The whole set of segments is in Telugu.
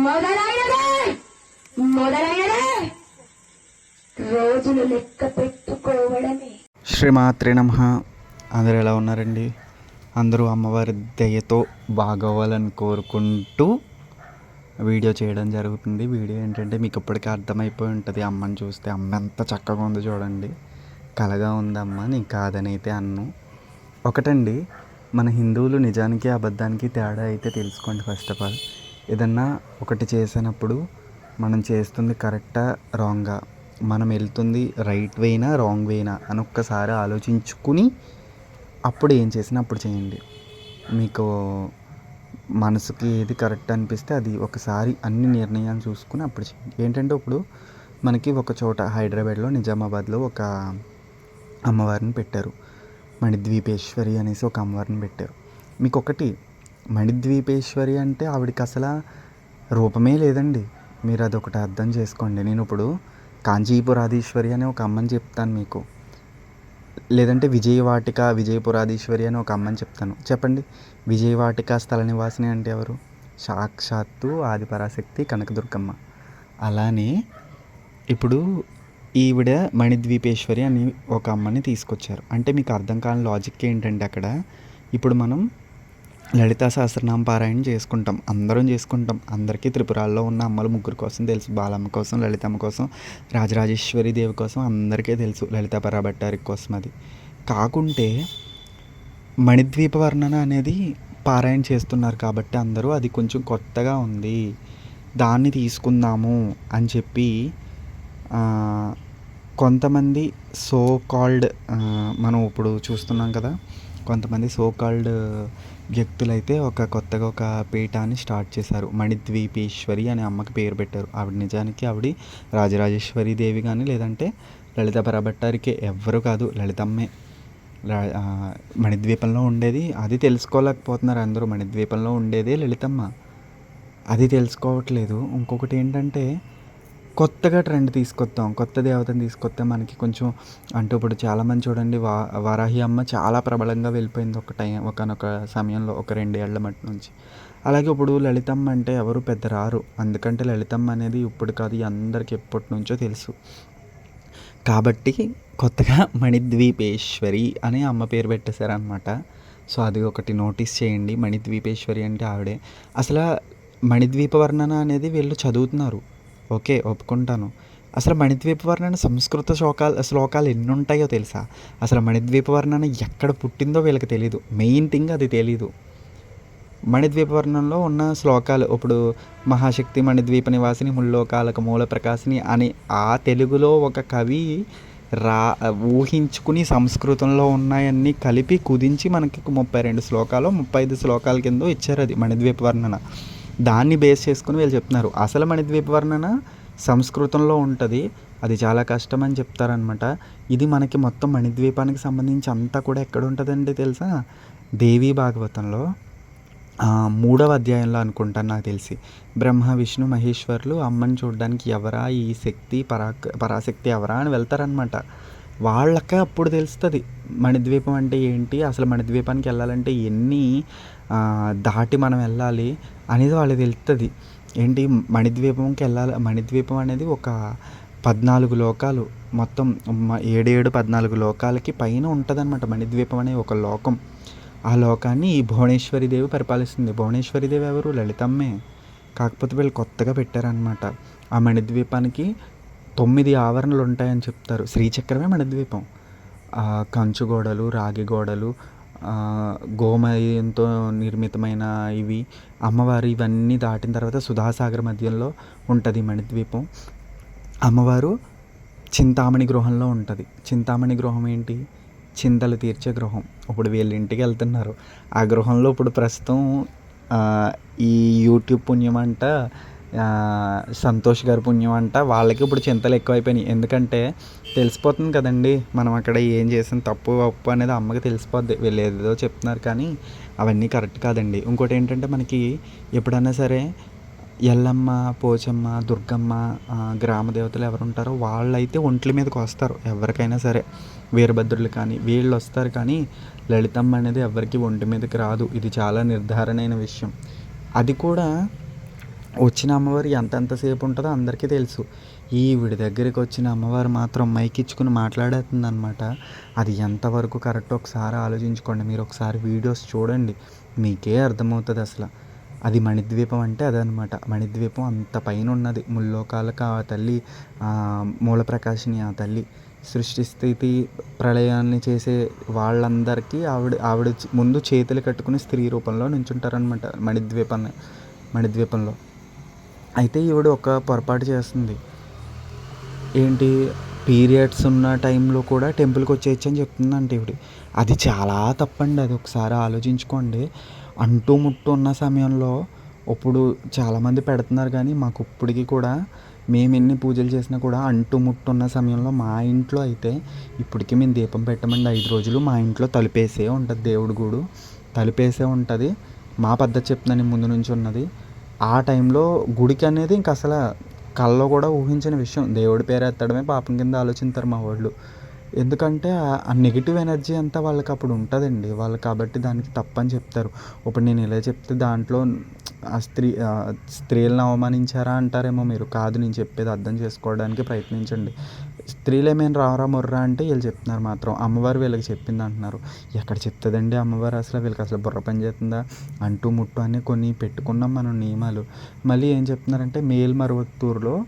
మొదలైనదే! మొదలైనదే! రోజులు లెక్క పెట్టుకోవడమే. శ్రీమాత్రి నమ. అందరు ఎలా ఉన్నారండి? అందరూ అమ్మవారి దయతో బాగోవాలని కోరుకుంటూ వీడియో చేయడం జరుగుతుంది. వీడియో ఏంటంటే మీకు ఇప్పటికే అర్థమైపోయి ఉంటుంది. అమ్మని చూస్తే అమ్మ ఎంత చక్కగా ఉందో చూడండి. కలగా ఉందమ్మ నీ కాదనైతే అన్ను. ఒకటండి మన హిందువులు నిజానికి అబద్ధానికి తేడా అయితే తెలుసుకోండి ఫస్ట్ ఆఫ్ ఆల్ ఏదన్నా ఒకటి చేసినప్పుడు మనం చేస్తుంది కరెక్టా రాంగా? మనం వెళ్తుంది రైట్ వేనా రాంగ్ వేనా? అని ఒక్కసారి ఆలోచించుకుని అప్పుడు ఏం చేసినా అప్పుడు చేయండి. మీకు మనసుకి ఏది కరెక్ట్ అనిపిస్తే అది ఒకసారి అన్ని నిర్ణయాలు చూసుకుని అప్పుడు చేయండి. ఏంటంటే ఇప్పుడు మనకి ఒక చోట హైదరాబాద్లో నిజామాబాద్లో ఒక అమ్మవారిని పెట్టారు. మణిద్వీపేశ్వరి అనేసి ఒక అమ్మవారిని పెట్టారు. మీకు ఒకటి మణిద్వీపేశ్వరి అంటే ఆవిడకి అసలు రూపమే లేదండి. మీరు అదొకటి అర్థం చేసుకోండి. నేను ఇప్పుడు కాంచీపురాధీశ్వరి అనే ఒక అమ్మని చెప్తాను మీకు. లేదంటే విజయవాటిక విజయపురాధీశ్వరి అని ఒక అమ్మని చెప్తాను. చెప్పండి. విజయవాటిక స్థల నివాసిని అంటే ఎవరు? సాక్షాత్తు ఆదిపరాశక్తి కనకదుర్గమ్మ. అలానే ఇప్పుడు ఈవిడ మణిద్వీపేశ్వరి అని ఒక అమ్మని తీసుకొచ్చారు. అంటే మీకు అర్థం కాని లాజిక్ ఏంటంటే అక్కడ ఇప్పుడు మనం లలితా సహస్రనామ పారాయణ చేసుకుంటాం. అందరం చేసుకుంటాం. అందరికీ త్రిపురాల్లో ఉన్న అమ్మలు ముగ్గురు కోసం తెలుసు. బాలమ్మ కోసం లలితమ్మ కోసం రాజరాజేశ్వరి దేవి కోసం అందరికీ తెలుసు లలిత పరాబట్టారి కోసం అది. కాకుంటే మణిద్వీప వర్ణన అనేది పారాయణ చేస్తున్నారు కాబట్టి అందరూ అది కొంచెం కొత్తగా ఉంది. దాన్ని తీసుకుందాము అని చెప్పి కొంతమంది సో కాల్డ్ మనం ఇప్పుడు చూస్తున్నాం కదా కొంతమంది సో కాల్డ్ వ్యక్తులైతే ఒక కొత్తగా ఒక పీఠాన్ని స్టార్ట్ చేశారు. మణిద్వీపేశ్వరి అనే అమ్మకి పేరు పెట్టారు. ఆవిడ నిజానికి ఆవిడ రాజరాజేశ్వరి దేవి కానీ లేదంటే లలిత పరభట్టారికి ఎవ్వరు కాదు లలితమ్మే. మణిద్వీపంలో ఉండేది. అది తెలుసుకోలేకపోతున్నారు అందరూ. మణిద్వీపంలో ఉండేదే లలితమ్మ. అది తెలుసుకోవట్లేదు. ఇంకొకటి ఏంటంటే కొత్తగా ట్రెండ్ తీసుకొస్తాం కొత్త దేవతను తీసుకొస్తే మనకి కొంచెం అంటే ఇప్పుడు చాలామంది చూడండి వా వారాహి అమ్మ చాలా ప్రబలంగా వెళ్ళిపోయింది ఒక టైం ఒకనొక సమయంలో ఒక రెండేళ్ళ మట్టి నుంచి. అలాగే ఇప్పుడు లలితమ్మ అంటే ఎవరు పెద్ద రారు అందుకంటే లలితమ్మ అనేది ఇప్పుడు కాదు అందరికి ఎప్పటి నుంచో తెలుసు. కాబట్టి కొత్తగా మణిద్వీపేశ్వరి అనే అమ్మ పేరు పెట్టేశారనమాట సో అది ఒకటి నోటీస్ చేయండి. మణిద్వీపేశ్వరి అంటే ఆవిడే. అసలు మణిద్వీప వర్ణన అనేది వీళ్ళు చదువుతున్నారు. ఓకే ఒప్పుకుంటాను. అసలు మణిద్వీప వర్ణన సంస్కృత శ్లోకాలు శ్లోకాలు ఎన్ని ఉంటాయో తెలుసా? అసలు మణిద్వీప వర్ణన ఎక్కడ పుట్టిందో వీళ్ళకి తెలియదు మెయిన్ థింగ్ అది తెలీదు. మణిద్వీపవర్ణంలో ఉన్న శ్లోకాలు ఇప్పుడు మహాశక్తి మణిద్వీప నివాసిని ముల్లోకాలకు మూల ప్రకాశిని అని ఆ తెలుగులో ఒక కవి రా ఊహించుకుని సంస్కృతంలో ఉన్నాయన్నీ కలిపి కుదించి మనకి ముప్పై రెండు శ్లోకాలు ముప్పై ఐదు శ్లోకాల కింద ఇచ్చారు అది మణిద్వీప వర్ణన. దాన్ని బేస్ చేసుకుని వీళ్ళు చెప్తున్నారు. అసలు మణిద్వీప వర్ణన సంస్కృతంలో ఉంటుంది. అది చాలా కష్టం అని చెప్తారనమాట ఇది మనకి మొత్తం మణిద్వీపానికి సంబంధించి అంతా కూడా ఎక్కడ ఉంటుందండి తెలుసా? దేవీ భాగవతంలో. మూడవ అధ్యాయంలో అనుకుంటాను నాకు తెలిసి. బ్రహ్మ విష్ణు మహేశ్వర్లు అమ్మని చూడడానికి ఎవరా? ఈ శక్తి పరాక్ పరాశక్తి ఎవరా అని వెళ్తారనమాట వాళ్ళకే అప్పుడు తెలుస్తుంది. మణిద్వీపం అంటే ఏంటి? అసలు మణిద్వీపానికి వెళ్ళాలంటే ఎన్ని దాటి మనం వెళ్ళాలి అనేది వాళ్ళకి తెలుస్తుంది ఏంటి? మణిద్వీపంకి వెళ్ళాలి మణిద్వీపం అనేది ఒక పద్నాలుగు లోకాలు. మొత్తం ఏడేడు పద్నాలుగు లోకాలకి పైన ఉంటుందన్నమాట. మణిద్వీపం అనే ఒక లోకం. ఆ లోకాన్ని ఈ భువనేశ్వరి దేవి పరిపాలిస్తుంది. భువనేశ్వరి దేవి ఎవరు? లలితమ్మే. కాకపోతే వీళ్ళు కొత్తగా పెట్టారనమాట ఆ మణిద్వీపానికి తొమ్మిది ఆవరణలు ఉంటాయని చెప్తారు. శ్రీచక్రమే మణిద్వీపం ద్వీపం. కంచు గోడలు రాగి గోడలు గోమయంతో నిర్మితమైన ఇవి అమ్మవారు ఇవన్నీ దాటిన తర్వాత సుధాసాగర్ మధ్యంలో ఉంటుంది మణిద్వీపం అమ్మవారు చింతామణి గృహంలో ఉంటుంది. చింతామణి గృహం ఏంటి? చింతలు తీర్చే గృహం. ఇప్పుడు వీళ్ళ ఇంటికి వెళ్తున్నారు. ఆ గృహంలో ఇప్పుడు ప్రస్తుతం ఈ యూట్యూబ్ పుణ్యం అంట సంతోష్ గారి పుణ్యం అంట. వాళ్ళకి ఇప్పుడు చింతలు ఎక్కువైపోయినాయి. ఎందుకంటే తెలిసిపోతుంది కదండి మనం అక్కడ ఏం చేసిన తప్పు ఒప్పు అనేది అమ్మకి తెలిసిపోద్ది. వీళ్ళు ఏదో చెప్తున్నారు కానీ అవన్నీ కరెక్ట్ కాదండి. ఇంకోటి ఏంటంటే మనకి ఎప్పుడైనా సరే ఎల్లమ్మ పోచమ్మ దుర్గమ్మ గ్రామ దేవతలు ఎవరు ఉంటారో వాళ్ళైతే ఒంట్ల మీదకి వస్తారు ఎవరికైనా సరే. వీరభద్రులు కానీ వీళ్ళు వస్తారు కానీ లలితమ్మ అనేది ఎవరికి ఒంటి మీదకి రాదు. ఇది చాలా నిర్ధారణైన విషయం. అది కూడా వచ్చిన అమ్మవారు ఎంతెంతసేపు ఉంటుందో అందరికీ తెలుసు. ఈవిడి దగ్గరికి వచ్చిన అమ్మవారు మాత్రం మైక్ ఇచ్చుకుని మాట్లాడేస్తుంది అనమాట అది ఎంతవరకు కరెక్ట్ ఒకసారి ఆలోచించుకోండి. మీరు ఒకసారి వీడియోస్ చూడండి. మీకే అర్థమవుతుంది అసలు. అది మణిద్వీపం అంటే అదనమాట మణిద్వీపం అంత పైన ఉన్నది ముల్లోకాలకు ఆ తల్లి మూల మూలప్రకాశిని ఆ తల్లి సృష్టి స్థితి ప్రళయాన్ని చేసే వాళ్ళందరికీ ఆవిడ ఆవిడ ముందు చేతులు కట్టుకుని స్త్రీ రూపంలో నించుంటారనమాట మణిద్వీపాన్ని మణిద్వీపంలో. అయితే ఈవిడ ఒక పొరపాటు చేస్తుంది. ఏంటి? పీరియడ్స్ ఉన్న టైంలో కూడా టెంపుల్కి వచ్చేయచ్చు అని చెప్తుందంట ఈవిడ. అది చాలా తప్పండి అది ఒకసారి ఆలోచించుకోండి. అంటూ ముట్టు ఉన్న సమయంలో ఇప్పుడు చాలామంది పెడుతున్నారు కానీ మాకు ఇప్పటికీ కూడా మేము ఎన్ని పూజలు చేసినా కూడా అంటూ ముట్టు ఉన్న సమయంలో మా ఇంట్లో అయితే ఇప్పటికీ మేము దీపం పెట్టమండి. ఐదు రోజులు మా ఇంట్లో తలుపేసే ఉంటుంది దేవుడి గూడు. తలుపేసే ఉంటుంది. మా పద్ధతి చెప్తున్నాను ముందు నుంచి ఉన్నది. ఆ టైంలో గుడికి అనేది ఇంక అసలు కళ్ళలో కూడా ఊహించిన విషయం. దేవుడి పేరు ఎత్తడమే పాపం కింద ఆలోచిస్తారు మా వాళ్ళు. ఎందుకంటే ఆ- నెగిటివ్ ఎనర్జీ అంతా వాళ్ళకి అప్పుడు ఉంటుందండి. వాళ్ళు కాబట్టి దానికి తప్పని చెప్తారు. ఇప్పుడు నేను ఇలా చెప్తే దాంట్లో ఆ స్త్రీ స్త్రీలను అవమానించారా అంటారేమో మీరు. కాదు నేను చెప్పేది అర్థం చేసుకోవడానికి ప్రయత్నించండి. స్త్రీలు ఏమైనా రారా మొర్రా అంటే వీళ్ళు చెప్తున్నారు మాత్రం. అమ్మవారు వీళ్ళకి చెప్పింది అంటున్నారు. ఎక్కడ చెప్తుందండి అమ్మవారు అసలు? వీళ్ళకి అసలు బుర్ర పని చేస్తుందా? అంటూ ముట్టు అని కొన్ని పెట్టుకున్నాం మనం నియమాలు. మళ్ళీ ఏం చెప్తున్నారంటే మేల్మరువత్తూరులో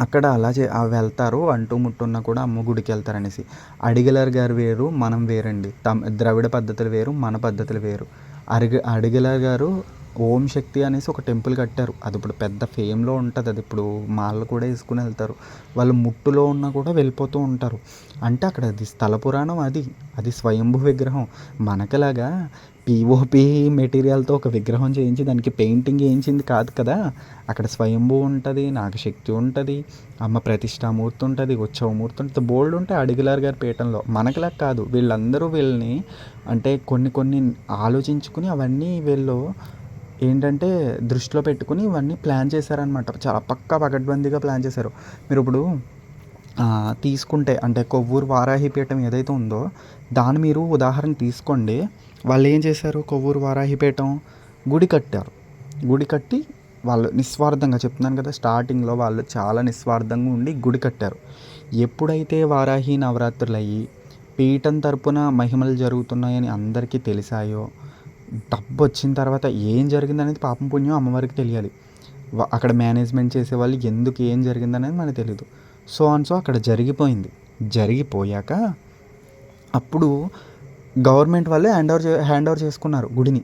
అక్కడ అలా చే వెళ్తారు అంటూ ముట్టున్న కూడా అమ్మ గుడికి వెళ్తారు అనేసి అడిగలర్ గారు వేరు మనం వేరండి. తమ ద్రవిడ పద్ధతులు వేరు మన పద్ధతులు వేరు. అరిగ అడిగలర్ గారు ఓం శక్తి అనేసి ఒక టెంపుల్ కట్టారు. అది ఇప్పుడు పెద్ద ఫేమ్లో ఉంటుంది. అది ఇప్పుడు మాళ్ళు కూడా వేసుకుని వెళ్తారు. వాళ్ళు ముట్టులో ఉన్నా కూడా వెళ్ళిపోతూ ఉంటారు. అంటే అక్కడ అది స్థల పురాణం అది. అది స్వయంభూ విగ్రహం. మనకలాగా పిఓపి మెటీరియల్తో ఒక విగ్రహం చేయించి దానికి పెయింటింగ్ వేయించింది కాదు కదా. అక్కడ స్వయంభూ ఉంటుంది నాగశక్తి ఉంటుంది అమ్మ ప్రతిష్టామూర్తి ఉంటుంది ఉత్సవమూర్తి ఉంటుంది. బోల్డ్ ఉంటాయి అడిగిలార్ గారి పీఠంలో. మనకులా కాదు. వీళ్ళందరూ వీళ్ళని అంటే కొన్ని కొన్ని ఆలోచించుకుని అవన్నీ వీళ్ళు ఏంటంటే దృష్టిలో పెట్టుకుని ఇవన్నీ ప్లాన్ చేశారనమాట చాలా పక్కా పకడ్బందీగా ప్లాన్ చేశారు. మీరు ఇప్పుడు తీసుకుంటే అంటే కొవ్వూరు వారాహిపీఠం ఏదైతే ఉందో దాన్ని మీరు ఉదాహరణ తీసుకోండి. వాళ్ళు ఏం చేశారు? కొవ్వూరు వారాహిపీఠం గుడి కట్టారు. గుడి కట్టి వాళ్ళు నిస్వార్థంగా చెప్తున్నాను కదా స్టార్టింగ్లో వాళ్ళు చాలా నిస్వార్థంగా ఉండి గుడి కట్టారు. ఎప్పుడైతే వారాహి నవరాత్రులు అయ్యి పీఠం తరపున మహిమలు జరుగుతున్నాయని అందరికీ తెలిసాయో డబ్బు వచ్చిన తర్వాత ఏం జరిగిందనేది పాపం పుణ్యం అమ్మవారికి తెలియాలి. అక్కడ మేనేజ్మెంట్ చేసే వాళ్ళు ఎందుకు ఏం జరిగిందనేది మనకు తెలియదు సో అండ్ సో అక్కడ జరిగిపోయింది. జరిగిపోయాక అప్పుడు గవర్నమెంట్ వాళ్ళే హ్యాండ్ ఓవర్ హ్యాండ్ ఓవర్ చేసుకున్నారు గుడిని.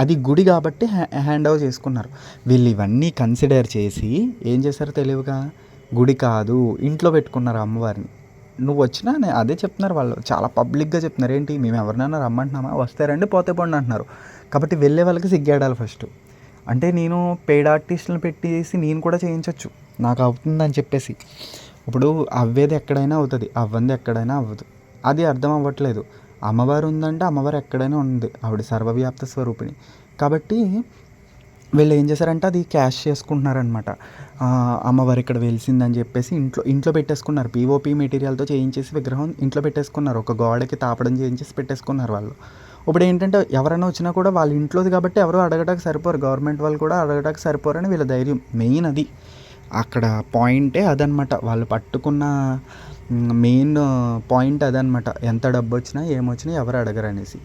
అది గుడి కాబట్టి హ్యా హ్యాండ్ ఓవర్ చేసుకున్నారు. వీళ్ళు ఇవన్నీ కన్సిడర్ చేసి ఏం చేశారో తెలియగా గుడి కాదు ఇంట్లో పెట్టుకున్నారు అమ్మవారిని. నువ్వు వచ్చినా నే- అదే చెప్తున్నారు వాళ్ళు. చాలా పబ్లిక్గా చెప్తున్నారు. ఏంటి? మేము ఎవరినైనా రమ్మంటున్నామా? వస్తారండి పోతే పండి అంటున్నారు. కాబట్టి వెళ్ళే వాళ్ళకి సిగ్గాడాలి ఫస్ట్. అంటే నేను పెయిడ్ ఆర్టిస్టులను పెట్టేసి నేను కూడా చేయించవచ్చు నాకు అవుతుందని చెప్పేసి. ఇప్పుడు అవ్వేది ఎక్కడైనా అవుతుంది. అవ్వంది ఎక్కడైనా అవ్వదు. అది అర్థం అవ్వట్లేదు. అమ్మవారు ఉందంటే అమ్మవారు ఎక్కడైనా ఉంది. ఆవిడ సర్వవ్యాప్త స్వరూపిణి. కాబట్టి వీళ్ళు ఏం చేశారంటే అది క్యాష్ చేసుకుంటున్నారనమాట అమ్మవారు ఇక్కడ వెలిసిందని చెప్పేసి ఇంట్లో ఇంట్లో పెట్టేసుకున్నారు. పీఓపీ మెటీరియల్తో చేయించేసి విగ్రహం ఇంట్లో పెట్టేసుకున్నారు. ఒక గోడకి తాపడం చేయించేసి పెట్టేసుకున్నారు వాళ్ళు. ఇప్పుడు ఏంటంటే ఎవరైనా వచ్చినా కూడా వాళ్ళ ఇంట్లోది కాబట్టి ఎవరు అడగడానికి సరిపోరు. గవర్నమెంట్ వాళ్ళు కూడా అడగడానికి సరిపోరని వీళ్ళ ధైర్యం. మెయిన్ అది. అక్కడ పాయింటే అదనమాట వాళ్ళు పట్టుకున్న మెయిన్ పాయింట్ అదనమాట ఎంత డబ్బు వచ్చినా ఏమొచ్చినా ఎవరు అడగరు అనేసి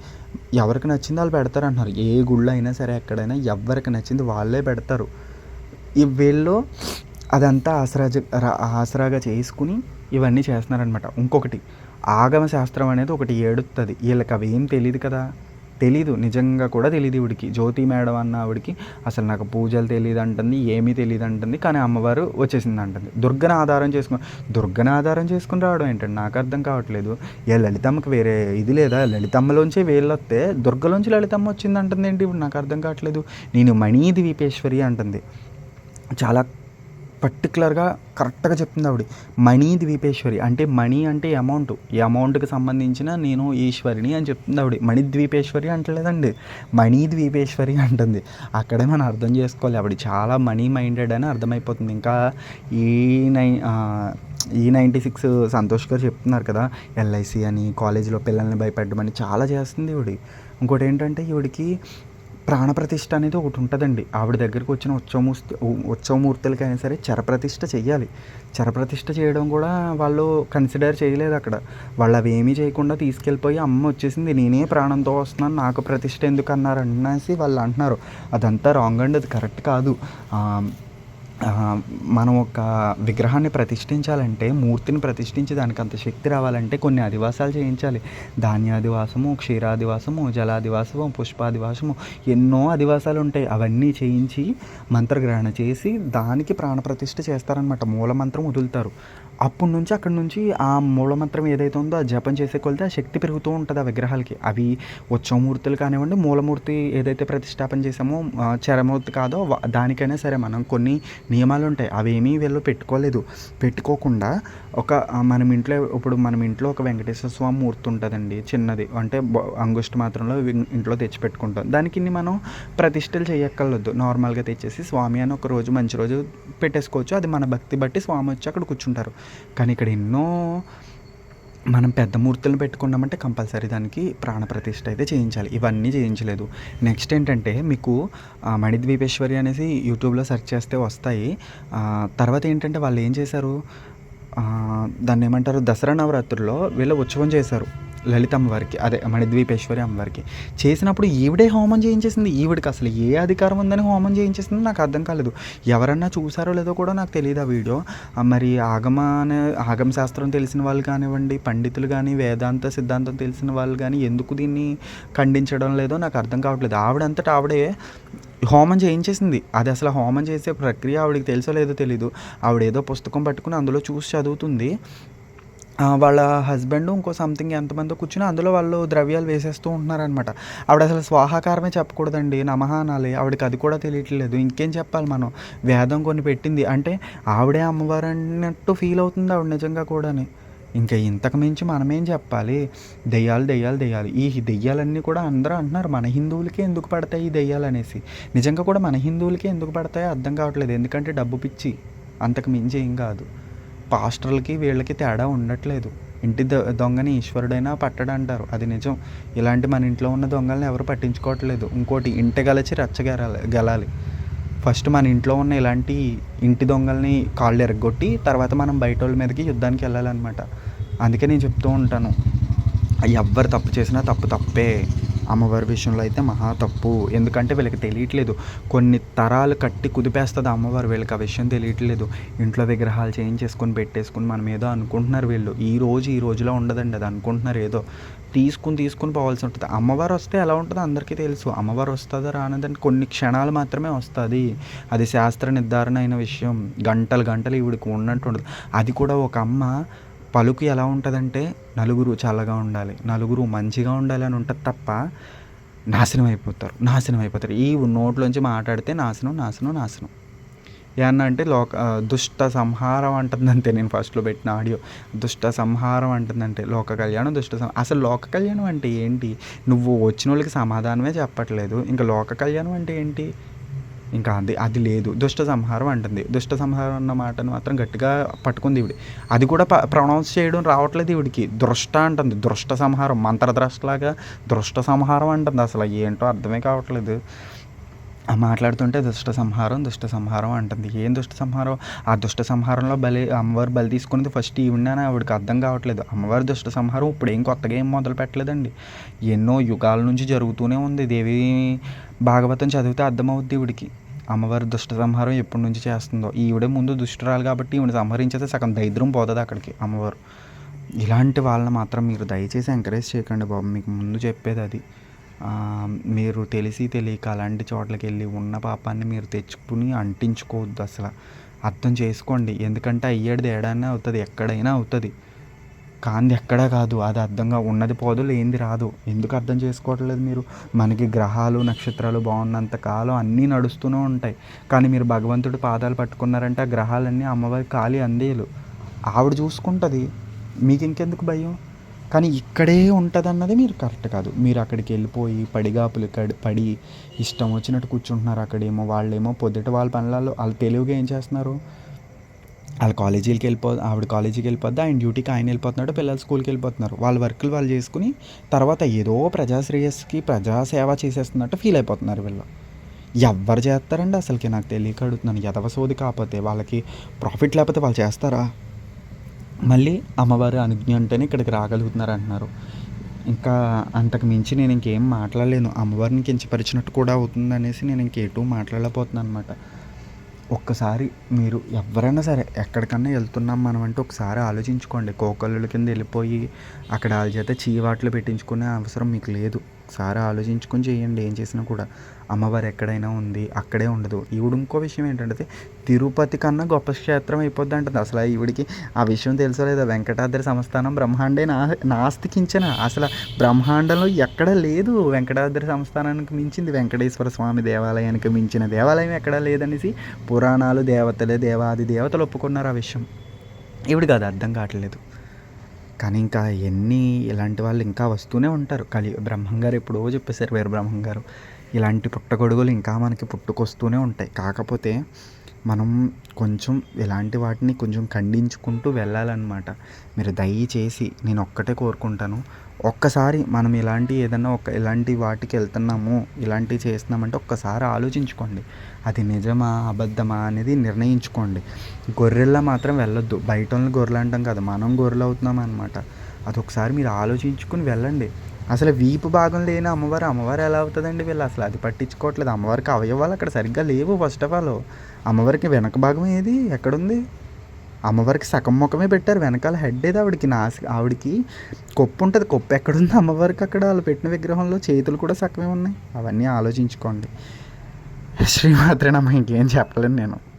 ఎవరికి నచ్చింది వాళ్ళు పెడతారు అంటున్నారు ఏ గుళ్ళో అయినా సరే ఎక్కడైనా ఎవరికి నచ్చింది వాళ్ళే పెడతారు. ఈ వీళ్ళు అదంతా ఆసరా ఆసరాగా చేసుకుని ఇవన్నీ చేస్తున్నారనమాట ఇంకొకటి ఆగమ శాస్త్రం అనేది ఒకటి ఏడుస్తుంది వీళ్ళకి అవి ఏం తెలియదు కదా. తెలీదు నిజంగా కూడా తెలియదు ఇవిడికి. జ్యోతి మేడం అన్న ఆవిడికి అసలు నాకు పూజలు తెలియదు అంటుంది ఏమీ తెలియదు అంటుంది కానీ అమ్మవారు వచ్చేసింది అంటుంది. దుర్గను ఆధారం చేసుకుని దుర్గను ఆధారం చేసుకుని రావడం ఏంటండి? నాకు అర్థం కావట్లేదు. ఏ లలితమ్మకి వేరే ఇది లేదా? లలితమ్మలోంచి వేళ్ళు వస్తే దుర్గలోంచి లలితమ్మ వచ్చింది అంటుంది ఏంటి ఇప్పుడు నాకు అర్థం కావట్లేదు. నేను మణి ద్వీపేశ్వరి అంటుంది. చాలా పర్టికులర్గా కరెక్ట్గా చెప్తుంది ఆవిడ. మనీ ద్వీపేశ్వరి. అంటే మణి అంటే అమౌంట్. ఈ అమౌంట్కి సంబంధించిన నేను ఈశ్వరిని అని చెప్తుంది ఆవిడ. మణి ద్వీపేశ్వరి అంటలేదండి. మణి ద్వీపేశ్వరి అంటుంది. అక్కడే మనం అర్థం చేసుకోవాలి. ఆవిడ చాలా మనీ మైండెడ్ అని అర్థమైపోతుంది. ఇంకా ఈ నై ఈ నైంటీ సిక్స్ సంతోష్ గారు చెప్తున్నారు కదా ఎల్ఐసి అని కాలేజీలో పిల్లల్ని భయపెట్టమని చాలా చేస్తుంది ఈవిడ ఇంకోటి ఏంటంటే ఈవిడికి ప్రాణప్రతిష్ఠ అనేది ఒకటి ఉంటుందండి. ఆవిడ దగ్గరికి వచ్చిన ఉత్సవమూర్తి ఉత్సవమూర్తులకైనా సరే చరప్రతిష్ఠ చెయ్యాలి. చరప్రతిష్ఠ చేయడం కూడా వాళ్ళు కన్సిడర్ చేయలేదు అక్కడ. వాళ్ళు అవి ఏమీ చేయకుండా తీసుకెళ్ళిపోయి అమ్మ వచ్చేసింది నేనే ప్రాణంతో వస్తున్నాను నాకు ప్రతిష్ఠ ఎందుకు? అన్నారు అనేసి వాళ్ళు అంటున్నారు. అదంతా రాంగ్ అండి అది కరెక్ట్ కాదు. మనం ఒక విగ్రహాన్ని ప్రతిష్ఠించాలంటే మూర్తిని ప్రతిష్ఠించి దానికి అంత శక్తి రావాలంటే కొన్ని అధివాసాలు చేయించాలి. ధాన్యాదివాసము క్షీరాదివాసము జలాదివాసము పుష్పాదివాసము ఎన్నో అధివాసాలు ఉంటాయి. అవన్నీ చేయించి మంత్రగ్రహణ చేసి దానికి ప్రాణప్రతిష్ఠ చేస్తారనమాట మూలమంత్రం వదులుతారు. అప్పటి నుంచి అక్కడి నుంచి ఆ మూలమంత్రం ఏదైతే ఉందో ఆ జపం చేసే కొలితే ఆ శక్తి పెరుగుతూ ఉంటుంది ఆ విగ్రహాలకి. అవి ఉత్సవమూర్తులు కానివ్వండి మూలమూర్తి ఏదైతే ప్రతిష్టాపన చేసామో చరమూర్తి కాదో దానికైనా సరే మనం కొన్ని నియమాలు ఉంటాయి అవేమీ వీళ్ళు పెట్టుకోలేదు. పెట్టుకోకుండా ఒక మనం ఇంట్లో ఇప్పుడు మనం ఇంట్లో ఒక వెంకటేశ్వర స్వామి మూర్తి ఉంటుందండి చిన్నది. అంటే అంగుష్టి మాత్రంలో ఇంట్లో తెచ్చి పెట్టుకుంటాం. దానికి మనం ప్రతిష్టలు చేయక్కర్లేదు. నార్మల్గా తెచ్చేసి స్వామి అని ఒక రోజు మంచి రోజు పెట్టేసుకోవచ్చు. అది మన భక్తి బట్టి స్వామి వచ్చి అక్కడ కూర్చుంటారు. కానీ ఇక్కడ ఎన్నో మనం పెద్ద మూర్తులను పెట్టుకున్నామంటే కంపల్సరీ దానికి ప్రాణప్రతిష్ఠ అయితే చేయించాలి. ఇవన్నీ చేయించలేదు. నెక్స్ట్ ఏంటంటే మీకు మణిద్వీపేశ్వరి అనేసి యూట్యూబ్లో సెర్చ్ చేస్తే వస్తాయి. తర్వాత ఏంటంటే వాళ్ళు ఏం చేశారు? దాన్ని ఏమంటారు? దసరా నవరాత్రుల్లో వీళ్ళు ఉత్సవం చేశారు. లలిత అమ్మవారికి అదే మణిద్వీపేశ్వరి అమ్మవారికి చేసినప్పుడు ఈవిడే హోమం చేయించేసింది. ఈవిడికి అసలు ఏ అధికారం ఉందని హోమం చేయించేసింది నాకు అర్థం కాలేదు. ఎవరన్నా చూసారో లేదో కూడా నాకు తెలియదు ఆ వీడియో. మరి ఆగమ అనే ఆగమ శాస్త్రం తెలిసిన వాళ్ళు కానివ్వండి పండితులు కానీ వేదాంత సిద్ధాంతం తెలిసిన వాళ్ళు కానీ ఎందుకు దీన్ని ఖండించడం లేదో నాకు అర్థం కావట్లేదు. ఆవిడంతటా ఆవిడే హోమం చేయించేసింది. అది అసలు హోమం చేసే ప్రక్రియ ఆవిడకి తెలుసో లేదో తెలీదు. ఆవిడ ఏదో పుస్తకం పట్టుకుని అందులో చూసి చదువుతుంది. వాళ్ళ హస్బెండ్ ఇంకో సంథింగ్ ఎంతమందో కూర్చుని అందులో వాళ్ళు ద్రవ్యాలు వేసేస్తూ ఉంటున్నారనమాట ఆవిడ అసలు స్వాహాకారమే చెప్పకూడదండి నమః అనాలి. ఆవిడకి అది కూడా తెలియట్లేదు. ఇంకేం చెప్పాలి మనం? వేదం కొన్ని పెట్టింది. అంటే ఆవిడే అమ్మవారు అన్నట్టు ఫీల్ అవుతుంది ఆవిడ నిజంగా కూడాని. ఇంకా ఇంతకు మించి మనమేం చెప్పాలి? దెయ్యాలు దెయ్యాలు దెయ్యాలు. ఈ దెయ్యాలన్నీ కూడా అందరూ అంటున్నారు. మన హిందువులకే ఎందుకు పడతాయి ఈ దెయ్యాలు అనేసి. నిజంగా కూడా మన హిందువులకే ఎందుకు పడతాయో అర్థం కావట్లేదు. ఎందుకంటే డబ్బు పిచ్చి. అంతకు మించి ఏం కాదు. పాస్టర్లకి వీళ్ళకి తేడా ఉండట్లేదు. ఇంటి దొ దొంగని ఈశ్వరుడైనా పట్టడు అంటారు అది నిజం. ఇలాంటి మన ఇంట్లో ఉన్న దొంగల్ని ఎవరు పట్టించుకోవట్లేదు. ఇంకోటి ఇంటి గలచి రచ్చగెరాలి గెలాలి. ఫస్ట్ మన ఇంట్లో ఉన్న ఇలాంటి ఇంటి దొంగల్ని కాళ్ళు ఎరగొట్టి తర్వాత మనం బయట వాళ్ళ మీదకి యుద్ధానికి వెళ్ళాలన్నమాట. అందుకే నేను చెప్తూ ఉంటాను. ఎవ్వరు తప్పు చేసినా తప్పు తప్పే. అమ్మవారి విషయంలో అయితే మహా తప్పు. ఎందుకంటే వీళ్ళకి తెలియట్లేదు. కొన్ని తరాలు కట్టి కుదిపేస్తుంది అమ్మవారు. వీళ్ళకి ఆ విషయం తెలియట్లేదు. ఇంట్లో విగ్రహాలు చేయించేసుకొని పెట్టేసుకుని మనం ఏదో అనుకుంటున్నారు వీళ్ళు. ఈ రోజు ఈ రోజులో ఉండదండి అది అనుకుంటున్నారు ఏదో. తీసుకుని తీసుకుని పోవాల్సి ఉంటుంది. అమ్మవారు వస్తే ఎలా ఉంటుందో అందరికీ తెలుసు. అమ్మవారు వస్తుందో రానదని కొన్ని క్షణాలు మాత్రమే వస్తుంది. అది శాస్త్ర నిర్ధారణ అయిన విషయం. గంటలు గంటలు ఈవిడికి ఉన్నట్టు ఉండదు అది కూడా ఒక అమ్మ పలుకు ఎలా ఉంటుందంటే నలుగురు చల్లగా ఉండాలి నలుగురు మంచిగా ఉండాలి అని ఉంటుంది తప్ప నాశనం అయిపోతారు నాశనం అయిపోతారు. ఈ నోట్లోంచి మాట్లాడితే నాశనం నాశనం నాశనం. ఏమన్నా అంటే లోక దుష్ట సంహారం అంటుందంటే నేను ఫస్ట్లో పెట్టిన ఆడియో. దుష్ట సంహారం అంటుందంటే లోక కళ్యాణం దుష్ట సం అసలు లోక కళ్యాణం అంటే ఏంటి? నువ్వు వచ్చిన వాళ్ళకి సమాధానమే చెప్పట్లేదు ఇంకా లోక కళ్యాణం అంటే ఏంటి? ఇంకా అది అది లేదు. దుష్ట సంహారం అంటుంది. దుష్ట సంహారం అన్న మాటను మాత్రం గట్టిగా పట్టుకుంది ఈవిడ. అది కూడా ప్రొనౌన్స్ చేయడం రావట్లేదు ఈవిడికి. దృష్ట అంటుంది. దృష్ట సంహారం మంత్రద్రష్టలాగా దృష్ట సంహారం అంటుంది. అసలు ఏంటో అర్థమే కావట్లేదు. ఆ మాట్లాడుతుంటే దుష్ట సంహారం దుష్ట సంహారం అంటుంది. ఏం దుష్ట సంహారం? ఆ దుష్ట సంహారంలో బలి అమ్మవారు బలి తీసుకున్నది ఫస్ట్ ఈవిడ అని ఆవిడకి అర్థం కావట్లేదు. అమ్మవారి దుష్ట సంహారం ఇప్పుడు ఏం కొత్తగా ఏం మొదలు పెట్టలేదండి. ఎన్నో యుగాల నుంచి జరుగుతూనే ఉంది. దేవి భాగవతం చదివితే అర్థమవుద్ది ఈవిడికి. అమ్మవారి దుష్ట సంహారం ఎప్పటి నుంచి చేస్తుందో. ఈవిడే ముందు దుష్టురాలు కాబట్టి ఈవిడ సంహరించేస్తే సగం దరిద్రం పోతుంది అక్కడికి అమ్మవారు. ఇలాంటి వాళ్ళని మాత్రం మీరు దయచేసి ఎంకరేజ్ చేయకండి బాబు. మీకు ముందు చెప్పేది అది. మీరు తెలిసి తెలియక అలాంటి చోట్లకి వెళ్ళి ఉన్న పాపాన్ని మీరు తెచ్చుకుని అంటించుకోవద్దు అసలు. అర్థం చేసుకోండి. ఎందుకంటే అయ్యేది ఏడానే అవుతుంది. ఎక్కడైనా అవుతుంది. కాంది ఎక్కడా కాదు. అది అర్థంగా ఉన్నది పోదు లేనిది రాదు. ఎందుకు అర్థం చేసుకోవట్లేదు మీరు? మనకి గ్రహాలు నక్షత్రాలు బాగున్నంత కాలం అన్నీ నడుస్తూనే ఉంటాయి. కానీ మీరు భగవంతుడి పాదాలు పట్టుకున్నారంటే ఆ గ్రహాలన్నీ అమ్మవారి ఖాళీ అందేలు. ఆవిడ చూసుకుంటుంది. మీకు ఇంకెందుకు భయం? కానీ ఇక్కడే ఉంటుంది అన్నది మీరు కరెక్ట్ కాదు. మీరు అక్కడికి వెళ్ళిపోయి పడిగాపులు పడి ఇష్టం వచ్చినట్టు కూర్చుంటున్నారు అక్కడేమో. వాళ్ళేమో పొద్దుట వాళ్ళ పనులలో వాళ్ళు తెలివిగా ఏం చేస్తున్నారు? వాళ్ళ కాలేజీకి వెళ్ళిపో ఆవిడ కాలేజీకి వెళ్ళిపోద్ది? ఆయన డ్యూటీకి ఆయన వెళ్ళిపోతున్నాడు పిల్లలు స్కూల్కి వెళ్ళిపోతున్నారు. వాళ్ళ వర్కులు వాళ్ళు చేసుకుని తర్వాత ఏదో ప్రజాశ్రేయస్కి ప్రజాసేవ చేసేస్తున్నట్టు ఫీల్ అయిపోతున్నారు వీళ్ళు. ఎవరు చేస్తారండి అసలుకి? నాకు తెలియక అడుగుతున్నాను. ఎదవ సోది కాకపోతే వాళ్ళకి ప్రాఫిట్ లేకపోతే వాళ్ళు చేస్తారా? మళ్ళీ అమ్మవారి అనుజ్ఞ అంటేనే ఇక్కడికి రాగలుగుతున్నారు అంటున్నారు. ఇంకా అంతకు మించి నేను ఇంకేం మాట్లాడలేను. అమ్మవారిని కించపరిచినట్టు కూడా అవుతుంది అనేసి నేను ఇంకేటూ మాట్లాడలేకపోతున్నాను అనమాట ఒక్కసారి మీరు ఎవరైనా సరే ఎక్కడికన్నా వెళ్తున్నాం మనం అంటే ఒకసారి ఆలోచించుకోండి. కోకల్లుల కింద వెళ్ళిపోయి అక్కడ వాళ్ళ చేత చీవాట్లు పెట్టించుకునే అవసరం మీకు లేదు. ఒకసారి ఆలోచించుకొని చేయండి. ఏం చేసినా కూడా అమ్మవారు ఎక్కడైనా ఉంది అక్కడే ఉండదు. ఈవిడ ఇంకో విషయం ఏంటంటే తిరుపతి కన్నా గొప్ప క్షేత్రం అయిపోద్ది అంటుంది. అసలు ఈవిడికి ఆ విషయం తెలుసో లేదా? వెంకటాద్రి సంస్థానం బ్రహ్మాండే నా నాస్తికించిన. అసలు బ్రహ్మాండంలో ఎక్కడ లేదు. వెంకటాద్రి సంస్థానానికి మించింది వెంకటేశ్వర స్వామి దేవాలయానికి మించిన దేవాలయం ఎక్కడా లేదనేసి పురాణాలు దేవతలే దేవాది దేవతలు ఒప్పుకున్నారు ఆ విషయం. ఈవిడికి అది అర్థం కావట్లేదు. కానీ ఇంకా ఎన్ని ఇలాంటి వాళ్ళు ఇంకా వస్తూనే ఉంటారు. కలి బ్రహ్మంగారు ఎప్పుడో చెప్పేశారు వేరు బ్రహ్మంగారు. ఇలాంటి పుట్టగొడుగులు ఇంకా మనకి పుట్టుకొస్తూనే ఉంటాయి. కాకపోతే మనం కొంచెం ఇలాంటి వాటిని కొంచెం ఖండించుకుంటూ వెళ్ళాలన్నమాట. మీరు దయచేసి నేను ఒక్కటే కోరుకుంటాను. ఒక్కసారి మనం ఇలాంటి ఏదైనా ఒక ఇలాంటి వాటికి వెళ్తున్నాము ఇలాంటివి చేస్తున్నామంటే ఒక్కసారి ఆలోచించుకోండి. అది నిజమా అబద్ధమా అనేది నిర్ణయించుకోండి. గొర్రెల్లా మాత్రం వెళ్ళొద్దు. బయట వాళ్ళని గొర్రెలు అంటాం కదా మనం గొర్రెలు అవుతున్నాం అనమాట అది ఒకసారి మీరు ఆలోచించుకుని వెళ్ళండి. అసలు వీపు భాగం లేని అమ్మవారు అమ్మవారు ఎలా అవుతుందండి వీళ్ళు? అసలు అది పట్టించుకోవట్లేదు. అమ్మవారికి అవయవాలు అక్కడ సరిగ్గా లేవు ఫస్ట్ ఆఫ్ ఆల్ అమ్మవారికి వెనక భాగం ఏది? ఎక్కడుంది? అమ్మవారికి సగం ముఖమే పెట్టారు. వెనకాల హెడ్ ఏది? ఆవిడకి నాసి ఆవిడకి కొప్పు ఉంటుంది. కొప్పు ఎక్కడుంది అమ్మవారికి అక్కడ? వాళ్ళు పెట్టిన విగ్రహంలో చేతులు కూడా సగమే ఉన్నాయి. అవన్నీ ఆలోచించుకోండి. శ్రీమాత్రే నమ్మ ఇంకేం చెప్పలేను నేను.